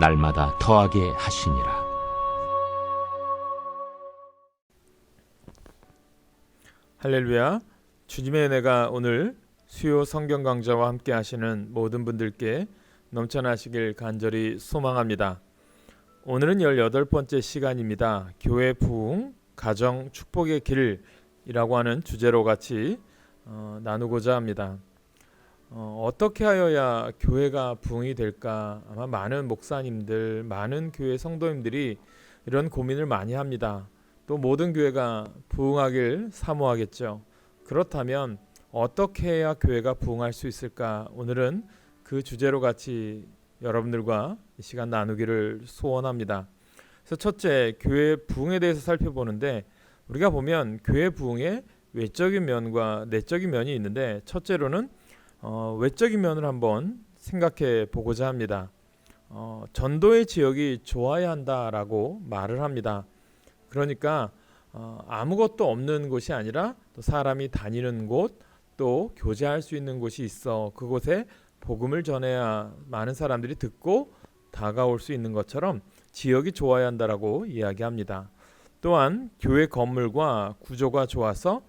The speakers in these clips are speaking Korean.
날마다 더하게 하시니라. 할렐루야. 주님의 은혜가 오늘 수요 성경 강좌와 함께 하시는 모든 분들께 넘쳐나시길 간절히 소망합니다. 오늘은 18번째 시간입니다. 교회 부흥, 가정 축복의 길이라고 하는 주제로 같이 어, 나누고자 합니다. 어, 어떻게 하여야 교회가 부흥이 될까? 아마 많은 목사님들, 많은 교회 성도님들이 이런 고민을 많이 합니다. 또 모든 교회가 부흥하길 사모하겠죠. 그렇다면 어떻게 해야 교회가 부흥할 수 있을까? 오늘은 그 주제로 같이 여러분들과 이 시간 나누기를 소원합니다. 그래서 첫째, 교회 부흥에 대해서 살펴보는데 우리가 보면 교회 부흥의 외적인 면과 내적인 면이 있는데 첫째로는 어, 외적인 면을 한번 생각해 보고자 합니다. 어, 전도의 지역이 좋아야 한다라고 말을 합니다. 그러니까 어, 아무것도 없는 곳이 아니라 또 사람이 다니는 곳, 또 교제할 수 있는 곳이 있어 그곳에 복음을 전해야 많은 사람들이 듣고 다가올 수 있는 것처럼 지역이 좋아야 한다라고 이야기합니다. 또한 교회 건물과 구조가 좋아서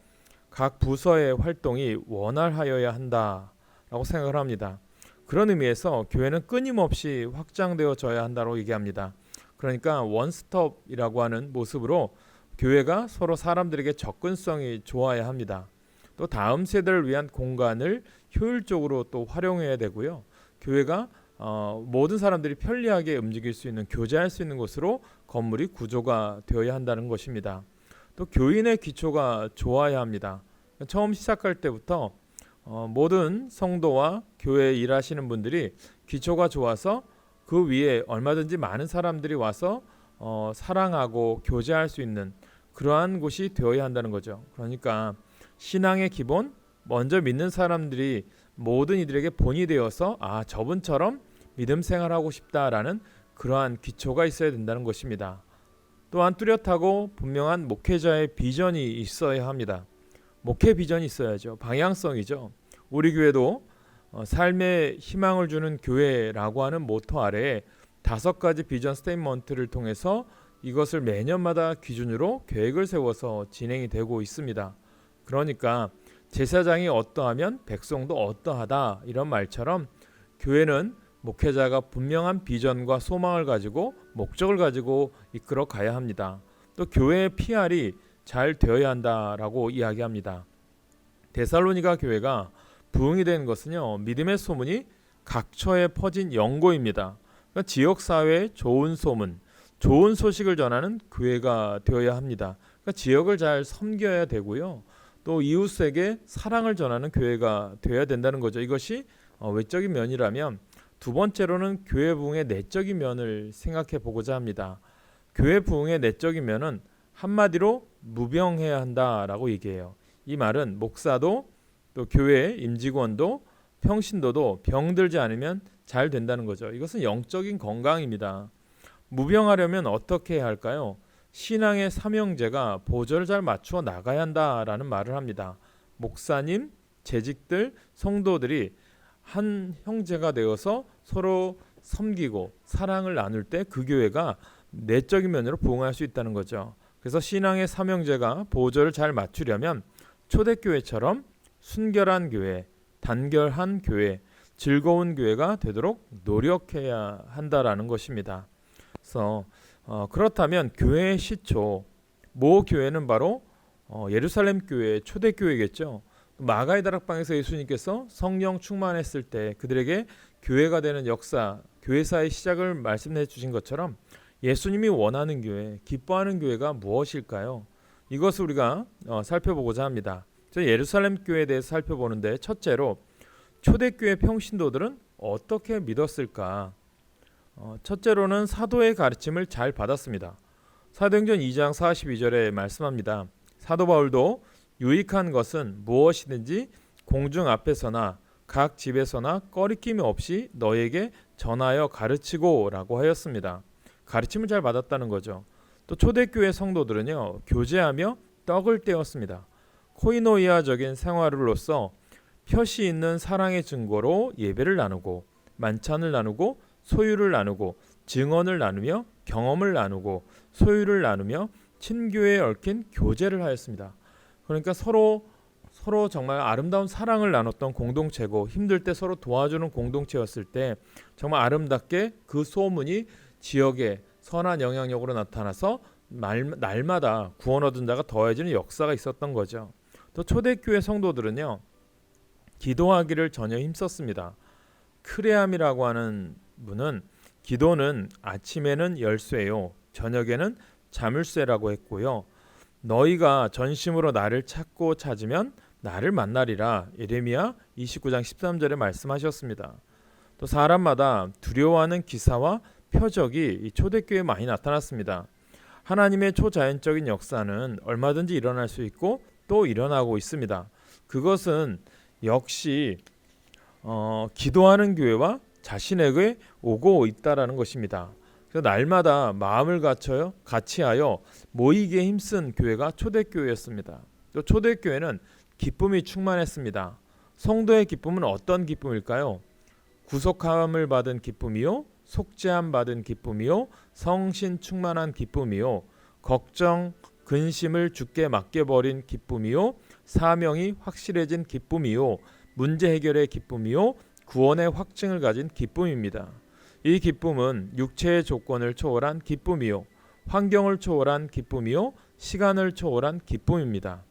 각 부서의 활동이 원활하여야 한다 라고 생각을 합니다. 그런 의미에서 교회는 끊임없이 확장되어져야 한다고 얘기합니다. 그러니까 원스톱이라고 하는 모습으로 교회가 서로 사람들에게 접근성이 좋아야 합니다. 또 다음 세대를 위한 공간을 효율적으로 또 활용해야 되고요. 교회가 어, 모든 사람들이 편리하게 움직일 수 있는 교제할 수 있는 곳으로 건물이 구조가 되어야 한다는 것입니다. 또 교인의 기초가 좋아야 합니다. 처음 시작할 때부터 어, 모든 성도와 교회에 일하시는 분들이 기초가 좋아서 그 위에 얼마든지 많은 사람들이 와서 어, 사랑하고 교제할 수 있는 그러한 곳이 되어야 한다는 거죠. 그러니까 신앙의 기본 먼저 믿는 사람들이 모든 이들에게 본이 되어서 아 저분처럼 믿음 생활하고 싶다라는 그러한 기초가 있어야 된다는 것입니다. 또한 뚜렷하고 분명한 목회자의 비전이 있어야 합니다. 목회 비전이 있어야죠. 방향성이죠. 우리 교회도 어, 삶의 희망을 주는 교회라고 하는 모토 아래에 다섯 가지 비전 스테이트먼트를 통해서 이것을 매년마다 기준으로 계획을 세워서 진행이 되고 있습니다. 그러니까 제사장이 어떠하면 백성도 어떠하다 이런 말처럼 교회는 목회자가 분명한 비전과 소망을 가지고 목적을 가지고 이끌어 가야 합니다. 또 교회의 PR이 잘 되어야 한다라고 이야기합니다. 데살로니가 교회가 부흥이 된 것은요 믿음의 소문이 각처에 퍼진 연고입니다. 그러니까 지역 사회에 좋은 소문, 좋은 소식을 전하는 교회가 되어야 합니다. 그러니까 지역을 잘 섬겨야 되고요. 또 이웃에게 사랑을 전하는 교회가 되어야 된다는 거죠. 이것이 어, 외적인 면이라면 두 번째로는 교회 부흥의 내적인 면을 생각해 보고자 합니다. 교회 부흥의 내적인 면은 한마디로 무병해야 한다라고 얘기해요. 이 말은 목사도 또 교회 임직원도 평신도도 병들지 않으면 잘 된다는 거죠. 이것은 영적인 건강입니다. 무병하려면 어떻게 해야 할까요? 신앙의 삼형제가 보조를 잘 맞추어 나가야 한다라는 말을 합니다. 목사님, 재직들, 성도들이 한 형제가 되어서 서로 섬기고 사랑을 나눌 때 그 교회가 내적인 면으로 부흥할 수 있다는 거죠. 그래서 신앙의 삼형제가 보조를 잘 맞추려면 초대교회처럼 순결한 교회, 단결한 교회, 즐거운 교회가 되도록 노력해야 한다라는 것입니다. 그래서 어, 그렇다면 교회의 시초 모 교회는 바로 어, 예루살렘 교회 초대 교회겠죠. 마가의 다락방에서 예수님께서 성령 충만했을 때 그들에게 교회가 되는 역사, 교회사의 시작을 말씀해 주신 것처럼 예수님이 원하는 교회, 기뻐하는 교회가 무엇일까요? 이것을 우리가 어, 살펴보고자 합니다. 저 예루살렘 교회에 대해서 살펴보는데 첫째로 초대교회 평신도들은 어떻게 믿었을까? 어, 첫째로는 사도의 가르침을 잘 받았습니다. 사도행전 2장 42절에 말씀합니다. 사도 바울도 유익한 것은 무엇이든지 공중 앞에서나 각 집에서나 꺼리낌이 없이 너에게 전하여 가르치고라고 하였습니다. 가르침을 잘 받았다는 거죠. 또 초대교회 성도들은요 교제하며 떡을 떼었습니다. 코이노이아적인 생활로서 표시 있는 사랑의 증거로 예배를 나누고 만찬을 나누고 소유를 나누고 증언을 나누며 경험을 나누고 소유를 나누며 친교에 얽힌 교제를 하였습니다. 그러니까 서로 서로 정말 아름다운 사랑을 나눴던 공동체고 힘들 때 서로 도와주는 공동체였을 때 정말 아름답게 그 소문이 지역에 선한 영향력으로 나타나서 날, 날마다 구원 얻은 자가 더해지는 역사가 있었던 거죠. 또 초대교회 성도들은요 기도하기를 전혀 힘썼습니다. 크레암이라고 하는 분은 기도는 아침에는 열쇠요 저녁에는 자물쇠라고 했고요. 너희가 전심으로 나를 찾고 찾으면 나를 만나리라 예레미야 29장 13절에 말씀하셨습니다. 또 사람마다 두려워하는 기사와 표적이 이 초대교회에 많이 나타났습니다. 하나님의 초자연적인 역사는 얼마든지 일어날 수 있고 또 일어나고 있습니다. 그것은 역시 어, 기도하는 교회와 자신에게 오고 있다라는 것입니다. 그래서 날마다 마음을 갖춰요, 같이하여 모이기에 힘쓴 교회가 초대교회였습니다. 또 초대교회는 기쁨이 충만했습니다. 성도의 기쁨은 어떤 기쁨일까요? 구속함을 받은 기쁨이요, 속죄함 받은 기쁨이요, 성신 충만한 기쁨이요, 걱정, 근심을 주께 맡겨 버린 기쁨이요, 사명이 확실해진 기쁨이요, 문제 해결의 기쁨이요, 구원의 확증을 가진 기쁨입니다. 이 기쁨은 육체의 조건을 초월한 기쁨이요, 환경을 초월한 기쁨이요, 시간을 초월한 기쁨입니다.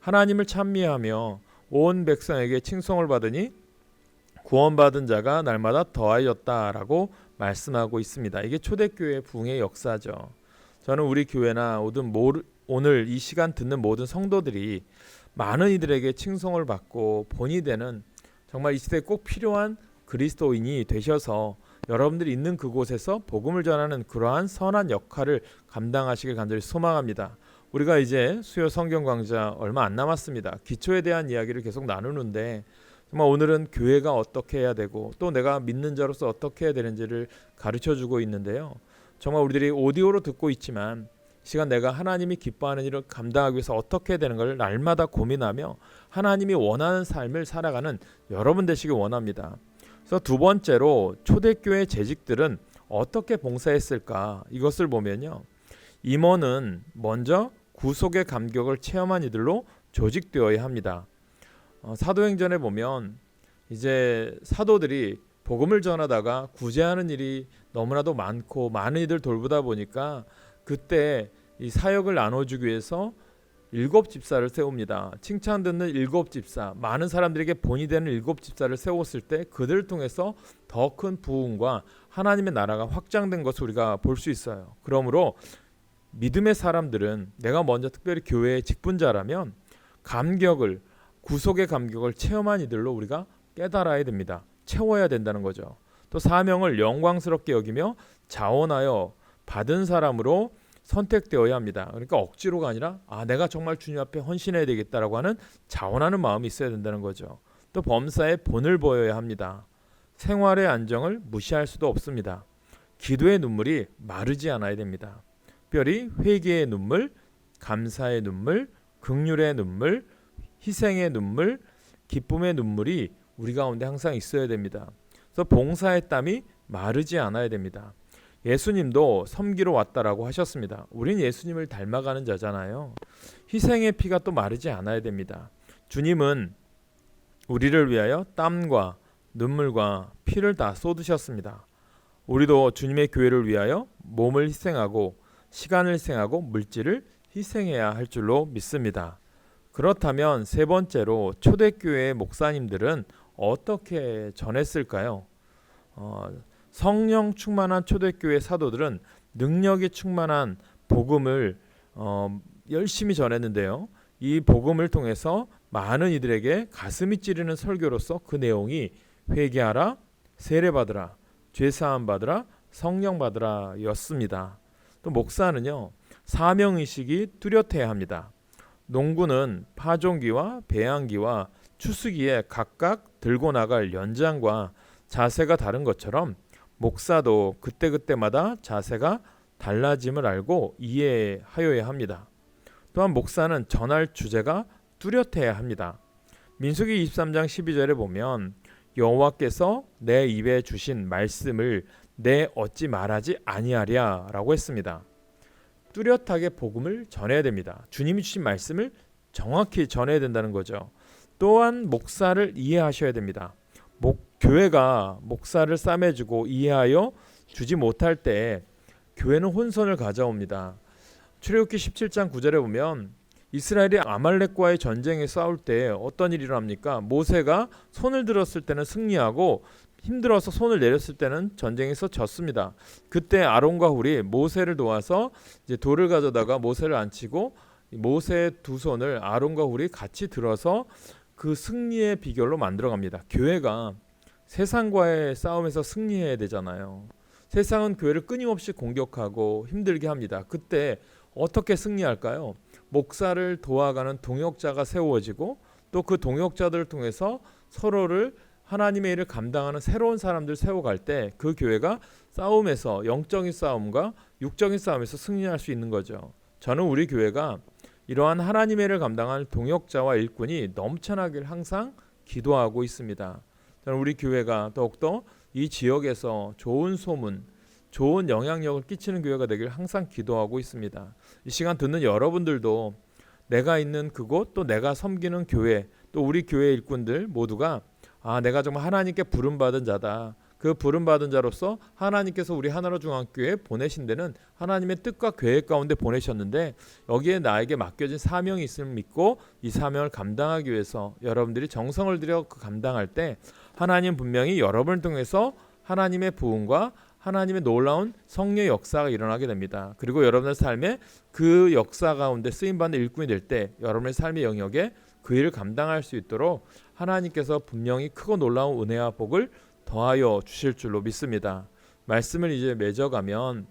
하나님을 찬미하며 온 백성에게 칭송을 받으니 구원받은 자가 날마다 더하였다라고 말씀하고 있습니다. 이게 초대교회 부흥의 역사죠. 저는 우리 교회나 오늘 이 시간 듣는 모든 성도들이 많은 이들에게 칭송을 받고 본이 되는 정말 이 시대에 꼭 필요한 그리스도인이 되셔서 여러분들이 있는 그곳에서 복음을 전하는 그러한 선한 역할을 감당하시길 간절히 소망합니다. 우리가 이제 수요 성경 강좌 얼마 안 남았습니다. 기초에 대한 이야기를 계속 나누는데 정말 오늘은 교회가 어떻게 해야 되고 또 내가 믿는 자로서 어떻게 해야 되는지를 가르쳐 주고 있는데요. 정말 우리들이 오디오로 듣고 있지만 시간 내가 하나님이 기뻐하는 일을 감당하기 위해서 어떻게 되는 걸 날마다 고민하며 하나님이 원하는 삶을 살아가는 여러분 되시길 원합니다. 그래서 두 번째로 초대교회 재직들은 어떻게 봉사했을까 이것을 보면요. 임원은 먼저 구속의 감격을 체험한 이들로 조직되어야 합니다. 어, 사도행전에 보면 이제 사도들이 복음을 전하다가 구제하는 일이 너무나도 많고 많은 이들 돌보다 보니까 그때 이 사역을 나눠주기 위해서 일곱 집사를 세웁니다. 칭찬 듣는 일곱 집사, 많은 사람들에게 본이 되는 일곱 집사를 세웠을 때 그들을 통해서 더 큰 부흥과 하나님의 나라가 확장된 것을 우리가 볼 수 있어요. 그러므로 믿음의 사람들은 내가 먼저 특별히 교회의 직분자라면 감격을 구속의 감격을 체험한 이들로 우리가 깨달아야 됩니다. 채워야 된다는 거죠. 또 사명을 영광스럽게 여기며 자원하여 받은 사람으로 선택되어야 합니다. 그러니까 억지로가 아니라 아 내가 정말 주님 앞에 헌신해야 되겠다라고 하는 자원하는 마음이 있어야 된다는 거죠. 또 범사의 본을 보여야 합니다. 생활의 안정을 무시할 수도 없습니다. 기도의 눈물이 마르지 않아야 됩니다. 특별히 회개의 눈물, 감사의 눈물, 극률의 눈물, 희생의 눈물, 기쁨의 눈물이 우리 가운데 항상 있어야 됩니다. 그래서 봉사의 땀이 마르지 않아야 됩니다. 예수님도 섬기러 왔다라고 하셨습니다. 우린 예수님을 닮아가는 자잖아요. 희생의 피가 또 마르지 않아야 됩니다. 주님은 우리를 위하여 땀과 눈물과 피를 다 쏟으셨습니다. 우리도 주님의 교회를 위하여 몸을 희생하고 시간을 희생하고 물질을 희생해야 할 줄로 믿습니다. 그렇다면 세 번째로 초대교회의 목사님들은 어떻게 전했을까요? 어, 성령 충만한 초대교회 사도들은 능력이 충만한 복음을 어, 열심히 전했는데요. 이 복음을 통해서 많은 이들에게 가슴이 찌르는 설교로서 그 내용이 회개하라, 세례 받으라, 죄 사함 받으라, 성령 받으라였습니다. 또 목사는요 사명 의식이 뚜렷해야 합니다. 농구는 파종기와 배양기와 추수기에 각각 들고 나갈 연장과 자세가 다른 것처럼 목사도 그때그때마다 자세가 달라짐을 알고 이해하여야 합니다. 또한 목사는 전할 주제가 뚜렷해야 합니다. 민수기 23장 12절에 보면 여호와께서 내 입에 주신 말씀을 내 어찌 말하지 아니하랴라고 했습니다. 뚜렷하게 복음을 전해야 됩니다. 주님이 주신 말씀을 정확히 전해야 된다는 거죠. 또한 목사를 이해하셔야 됩니다. 목, 교회가 목사를 싸매주고 이해하여 주지 못할 때 교회는 혼선을 가져옵니다. 출애굽기 17장 9절에 보면 이스라엘이 아말렉과의 전쟁에 싸울 때 어떤 일이 일어납니까? 모세가 손을 들었을 때는 승리하고 힘들어서 손을 내렸을 때는 전쟁에서 졌습니다. 그때 아론과 훌이 모세를 도와서 이제 돌을 가져다가 모세를 앉히고 모세의 두 손을 아론과 훌이 같이 들어서 그 승리의 비결로 만들어갑니다. 교회가 세상과의 싸움에서 승리해야 되잖아요. 세상은 교회를 끊임없이 공격하고 힘들게 합니다. 그때 어떻게 승리할까요? 목사를 도와가는 동역자가 세워지고 또 그 동역자들을 통해서 서로를 하나님의 일을 감당하는 새로운 사람들 세워갈 때 그 교회가 싸움에서 영적인 싸움과 육적인 싸움에서 승리할 수 있는 거죠. 저는 우리 교회가 이러한 하나님의 일을 감당할 동역자와 일꾼이 넘쳐나길 항상 기도하고 있습니다. 저는 우리 교회가 더욱더 이 지역에서 좋은 소문, 좋은 영향력을 끼치는 교회가 되길 항상 기도하고 있습니다. 이 시간 듣는 여러분들도 내가 있는 그곳 또 내가 섬기는 교회 또 우리 교회 일꾼들 모두가 아 내가 정말 하나님께 부름 받은 자다. 그 부름 받은 자로서 하나님께서 우리 하나로 중앙교회에 보내신 데는 하나님의 뜻과 계획 가운데 보내셨는데 여기에 나에게 맡겨진 사명이 있음을 믿고 이 사명을 감당하기 위해서 여러분들이 정성을 들여 그 감당할 때 하나님 분명히 여러분을 통해서 하나님의 부흥과 하나님의 놀라운 성령의 역사가 일어나게 됩니다. 그리고 여러분의 삶에 그 역사 가운데 쓰임 받는 일꾼이 될 때 여러분의 삶의 영역에 그 일을 감당할 수 있도록 하나님께서 분명히 크고 놀라운 은혜와 복을 더하여 주실 줄로 믿습니다. 말씀을 이제 맺어가면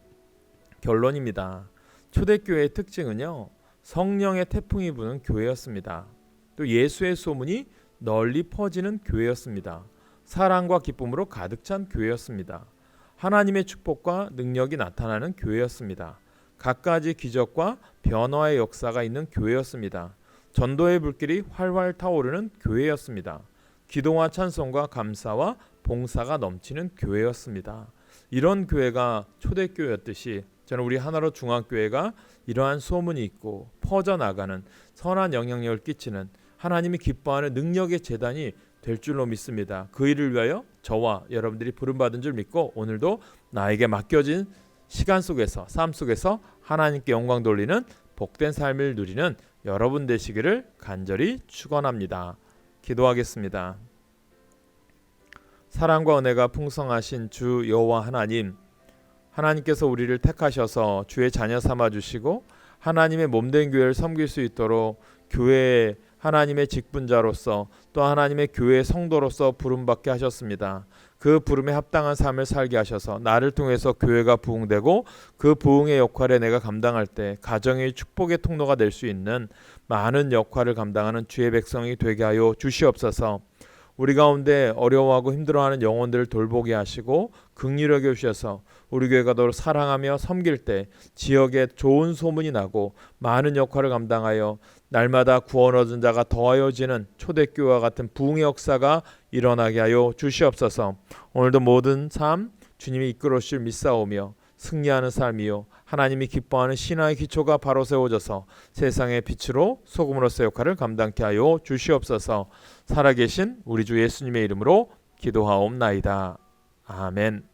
결론입니다. 초대교회의 특징은요. 성령의 태풍이 부는 교회였습니다. 또 예수의 소문이 널리 퍼지는 교회였습니다. 사랑과 기쁨으로 가득 찬 교회였습니다. 하나님의 축복과 능력이 나타나는 교회였습니다. 갖가지 기적과 변화의 역사가 있는 교회였습니다. 전도의 불길이 활활 타오르는 교회였습니다. 기도와 찬송과 감사와 봉사가 넘치는 교회였습니다. 이런 교회가 초대교회였듯이 저는 우리 하나로 중앙교회가 이러한 소문이 있고 퍼져나가는 선한 영향력을 끼치는 하나님이 기뻐하는 능력의 재단이 될 줄로 믿습니다. 그 일을 위하여 저와 여러분들이 부름받은 줄 믿고 오늘도 나에게 맡겨진 시간 속에서 삶 속에서 하나님께 영광 돌리는 복된 삶을 누리는 여러분 되시기를 간절히 축원합니다. 기도하겠습니다. 사랑과 은혜가 풍성하신 주 여호와 하나님 하나님께서 우리를 택하셔서 주의 자녀 삼아 주시고 하나님의 몸된 교회를 섬길 수 있도록 교회의 하나님의 직분자로서 또 하나님의 교회의 성도로서 부름받게 하셨습니다. 그 부름에 합당한 삶을 살게 하셔서 나를 통해서 교회가 부흥되고 그 부흥의 역할에 내가 감당할 때 가정의 축복의 통로가 될 수 있는 많은 역할을 감당하는 주의 백성이 되게 하여 주시옵소서. 우리 가운데 어려워하고 힘들어하는 영혼들을 돌보게 하시고 극률하게 주셔서 우리 교회가 더 사랑하며 섬길 때 지역에 좋은 소문이 나고 많은 역할을 감당하여 날마다 구원 얻은 자가 더하여지는 초대교회와 같은 부흥의 역사가 일어나게 하여 주시옵소서. 오늘도 모든 삶 주님이 이끌어 주실 믿사오며 승리하는 삶이요 하나님이 기뻐하는 신화의 기초가 바로 세워져서 세상의 빛으로 소금으로서 역할을 감당케 하여 주시옵소서. 살아계신 우리 주 예수님의 이름으로 기도하옵나이다. 아멘.